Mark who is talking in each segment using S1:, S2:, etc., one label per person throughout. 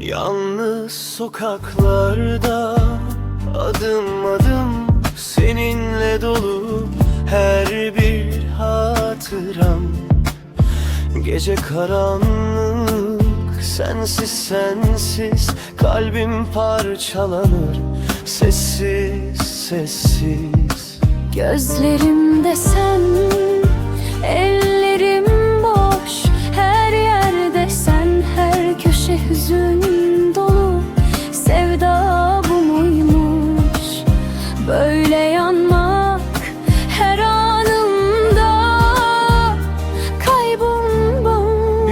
S1: Yalnız sokaklarda adım adım seninle dolu her bir hatıram. Gece karanlığı sensiz sensiz Kalbim parçalanır. Sessiz sessiz.
S2: Gözlerimde sen, ellerim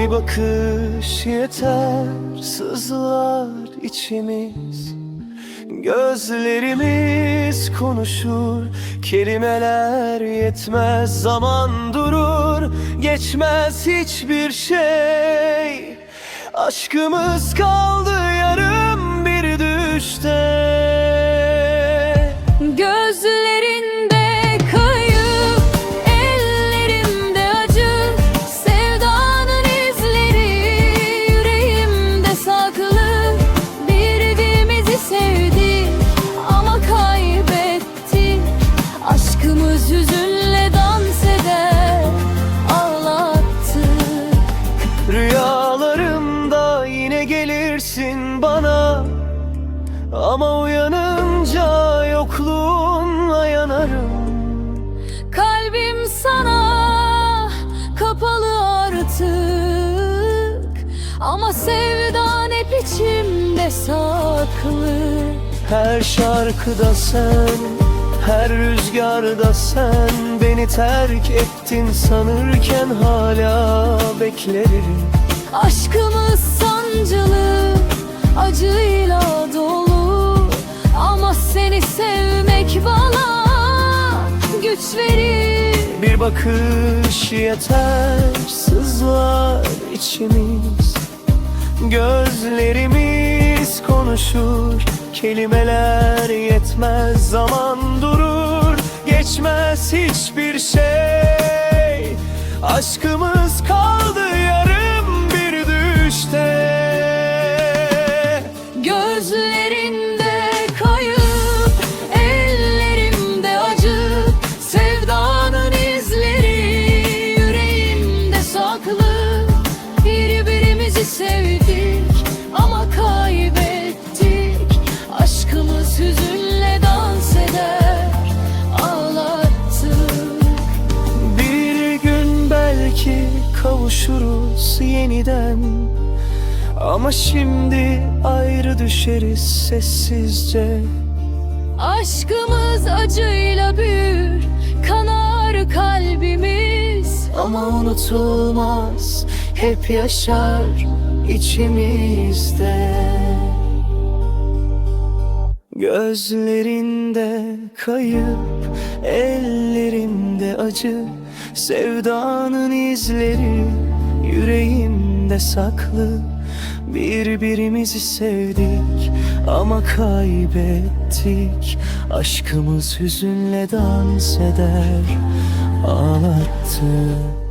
S1: Bir bakış yeter sızlar içimiz. Gözlerimiz konuşur Kelimeler yetmez zaman durur Geçmez hiçbir şey. Aşkımız kaldı yarım bir düşte
S2: Ama
S1: uyanınca yokluğunla yanarım.
S2: Kalbim sana kapalı artık. Ama sevdan hep içimde saklı.
S1: Her şarkıda sen, her rüzgarda sen Beni terk ettin sanırken hala beklerim.
S2: Aşkımız sancılı, acıyla dolu sevmek bana güç verir.
S1: Bir bakış yeter sızlar içimiz. Gözlerimiz konuşur Kelimeler yetmez zaman durur Geçmez hiçbir şey. Aşkımız kaldı yarım bir düşte
S2: sevdik ama kaybettik. Aşkımız hüzünle dans eder, ağlattık.
S1: Bir gün belki kavuşuruz yeniden. Ama şimdi ayrı düşeriz sessizce.
S2: Aşkımız acıyla büyür, kanar kalbimiz.
S1: Ama unutulmaz hep yaşar içimizde. Gözlerinde kayıp ellerinde acı Sevdanın izleri yüreğimde saklı. Birbirimizi sevdik ama kaybettik. Aşkımız hüzünle dans eder ağlattı